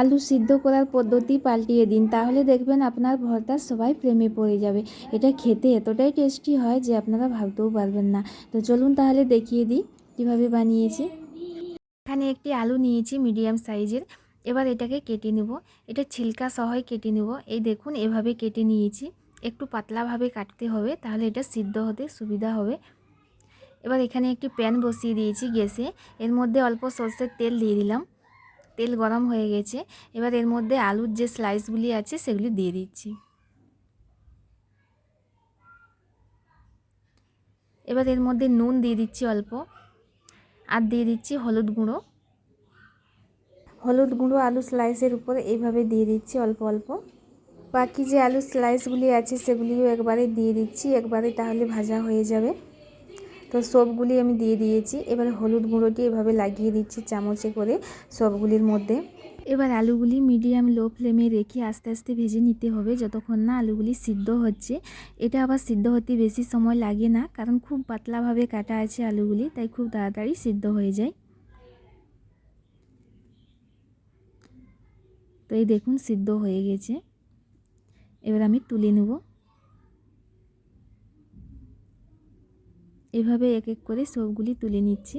আলু সিদ্ধ করার পদ্ধতি পাল্টিয়ে দিন, তাহলে দেখবেন আপনার ভর্তা সবাই প্রেমে পড়ে যাবে। এটা খেতে এতটাই টেস্টি হয় যে আপনারা ভাবতেও পারবেন না। তো চলুন তাহলে দেখিয়ে দিই কীভাবে বানিয়েছি। এখানে একটি আলু নিয়েছি মিডিয়াম সাইজের। এবার এটাকে কেটে নেব। এটা ছিলকা সহই কেটে নেব। এই দেখুন, এভাবে কেটে নিয়েছি। একটু পাতলাভাবে কাটতে হবে, তাহলে এটা সিদ্ধ হতে সুবিধা হবে। এবার এখানে একটি প্যান বসিয়ে দিয়েছি গ্যাসে। এর মধ্যে অল্প সর্ষের তেল দিয়ে দিলাম। তেল গরম হয়ে গেছে। এবার এর মধ্যে আলুর যে স্লাইসগুলি আছে, সেগুলি দিয়ে দিচ্ছি। এবার এর মধ্যে নুন দিয়ে দিচ্ছি অল্প। আর দিয়ে দিচ্ছি হলুদ গুঁড়ো। হলুদ গুঁড়ো আলু স্লাইসের উপরে এইভাবে দিয়ে দিচ্ছি অল্প অল্প। বাকি যে আলু স্লাইসগুলি আছে, সেগুলিও একবারে দিয়ে দিচ্ছি। একবারে তাহলে ভাজা হয়ে যাবে। তো সবগুলি আমি দিয়ে দিয়েছি। এবার হলুদ গুঁড়োটি এভাবে লাগিয়ে দিচ্ছি চামচে করে সবগুলির মধ্যে। এবার আলুগুলি মিডিয়াম লো ফ্লেমে রেখে আস্তে আস্তে ভেজে নিতে হবে যতক্ষণ না আলুগুলি সিদ্ধ হচ্ছে। এটা আবার সিদ্ধ হতে বেশি সময় লাগে না, কারণ খুব পাতলাভাবে কাটা আছে আলুগুলি, তাই খুব তাড়াতাড়ি সিদ্ধ হয়ে যায়। তো এই দেখুন সিদ্ধ হয়ে গেছে। এবার আমি তুলে নেব। এভাবে এক এক করে সবগুলি তুলে নিচ্ছি।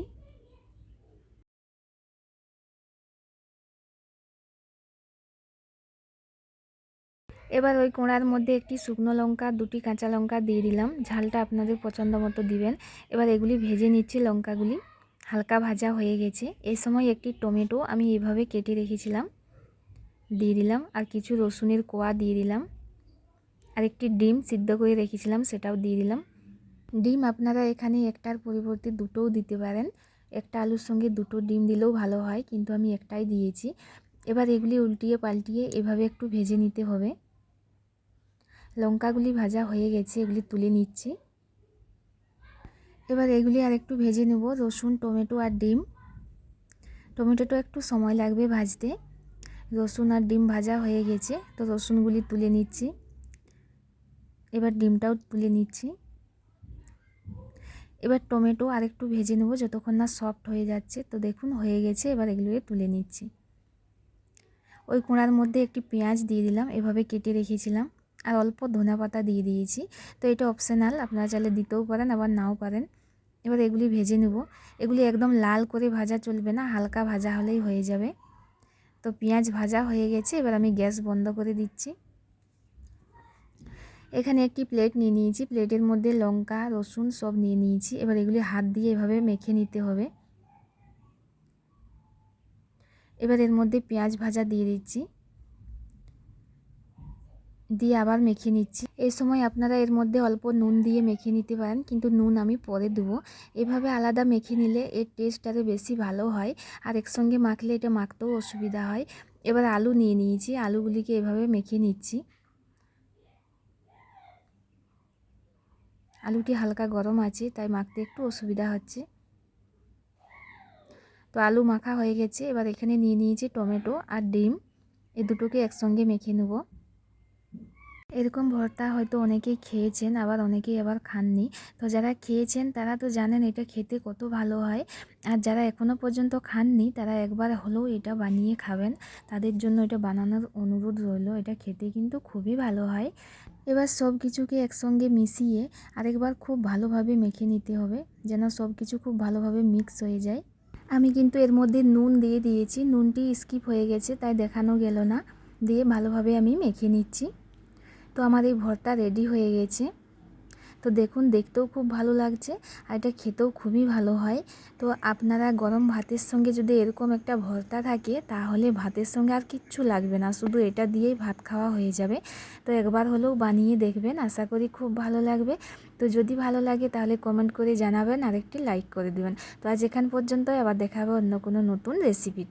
এবার ওই কোঁড়ার মধ্যে একটি শুকনো লঙ্কা, দুটি কাঁচা লঙ্কা দিয়ে দিলাম। ঝালটা আপনাদের পছন্দ মতো দিবেন। এবার এগুলি ভেজে নিচ্ছি লঙ্কাগুলি। হালকা ভাজা হয়ে গেছে। এই সময় একটি টমেটো আমি এভাবে কেটে রেখেছিলাম। দিয়ে দিলাম আর কিছু রসুনের কোয়া দিয়ে দিলাম। আর একটি ডিম সিদ্ধ করে রেখেছিলাম, সেটাও দিয়ে দিলাম। ডিম আপনারা এখানে একটার পরিবর্তে দুটোও দিতে পারেন। একটা আলুর সঙ্গে দুটো ডিম দিলেও ভালো হয়, কিন্তু আমি একটাই দিয়েছি। এবার এগুলি উল্টিয়ে পাল্টিয়ে এভাবে একটু ভেজে নিতে হবে। লঙ্কাগুলি ভাজা হয়ে গেছে, এগুলি তুলে নিচ্ছি। এবার এগুলি আর একটু ভেজে নেব, রসুন, টমেটো আর ডিম। টমেটোটা একটু সময় লাগবে ভাজতে। রসুন আর ডিম ভাজা হয়ে গেছে, তো রসুনগুলি তুলে নিচ্ছি। এবার ডিমটাও তুলে নিচ্ছি। এবার টমেটো আর একটু ভেজে নেব, যতক্ষণ না সফট হয়ে যাচ্ছে। তো দেখুন, হয়ে গেছে, এবার এগুলোকে তুলে নিচ্ছি। ওই কোঁড়ার মধ্যে একটি পেঁয়াজ দিয়ে দিলাম, এভাবে কেটে রেখেছিলাম। আর অল্প ধনে পাতা দিয়ে দিয়েছি। তো এটা অপশনাল আপনারা চাইলে দিতেও পারেন, আবার নাও পারেন। এবার এগুলি ভেজে নেব। এগুলি একদম লাল করে ভাজা চলবে না, হালকা ভাজা হলেই হয়ে যাবে। তো পেঁয়াজ ভাজা হয়ে গেছে, এবার আমি গ্যাস বন্ধ করে দিচ্ছি। এখানে একটি প্লেট নিয়ে নিয়েছি। প্লেটের মধ্যে লঙ্কা, রসুন সব নিয়ে নিয়েছি। এবার এগুলি হাত দিয়ে এভাবে মেখে নিতে হবে। এবার এর মধ্যে পেঁয়াজ ভাজা দিয়ে দিচ্ছি। দিয়ে আবার মেখে নিচ্ছি। এই সময় আপনারা এর মধ্যে অল্প নুন দিয়ে মেখে নিতে পারেন, কিন্তু নুন আমি পরে দেবো। এভাবে আলাদা মেখে নিলে এর টেস্ট আরও বেশি ভালো হয়, আর একসঙ্গে মাখলে এটা মাখতেও অসুবিধা হয়। এবার আলু নিয়ে নিয়েছি। আলুগুলিকে এভাবে মেখে নিচ্ছি। আলুটি হালকা গরম আছে, তাই মাখতে একটু অসুবিধা হচ্ছে। তো আলু মাখা হয়ে গেছে, এবার এখানে নিয়ে নিয়েছি টমেটো আর ডিম। এ দুটোকে একসঙ্গে মেখে নেব। এরকম ভর্তা হয়তো অনেকেই খেয়েছেন, আবার অনেকেই আবার খাননি। তো যারা খেয়েছেন তারা তো জানেন এটা খেতে কত ভালো হয়। আর যারা এখনও পর্যন্ত খাননি তারা একবার হলেও এটা বানিয়ে খাবেন। তাদের জন্য এটা বানানোর অনুরোধ রইল, এটা খেতে কিন্তু খুবই ভালো হয়। এবার সব কিছুকে একসঙ্গে মিশিয়ে আরেকবার খুব ভালোভাবে মেখে নিতে হবে, যেন সব কিছু খুব ভালোভাবে মিক্স হয়ে যায়। আমি কিন্তু এর মধ্যে নুন দিয়ে দিয়েছি, নুনটি স্কিপ হয়ে গেছে, তাই দেখানো গেল না। দিয়ে ভালোভাবে আমি মেখে নিচ্ছি। তো এই ভর্তা রেডি হয়ে গেছে। তো দেখুন, দেখতেও খুব ভালো লাগছে আর এটা খেতেও খুবই ভালো হয়। তো আপনারা গরম ভাতের সঙ্গে যদি এরকম একটা ভর্তা থাকে, তাহলে ভাতের সঙ্গে আর কিচ্ছু লাগবে না। শুধু এটা দিয়েই ভাত খাওয়া হয়ে যাবে। তো একবার হলেও বানিয়ে দেখবেন, আশা করি খুব ভালো লাগবে। তো যদি ভালো লাগে, তাহলে কমেন্ট করে জানাবেন আর একটি লাইক করে দেবেন। তো আজ এখান পর্যন্ত আবার দেখাবে অন্য কোনো নতুন রেসিপি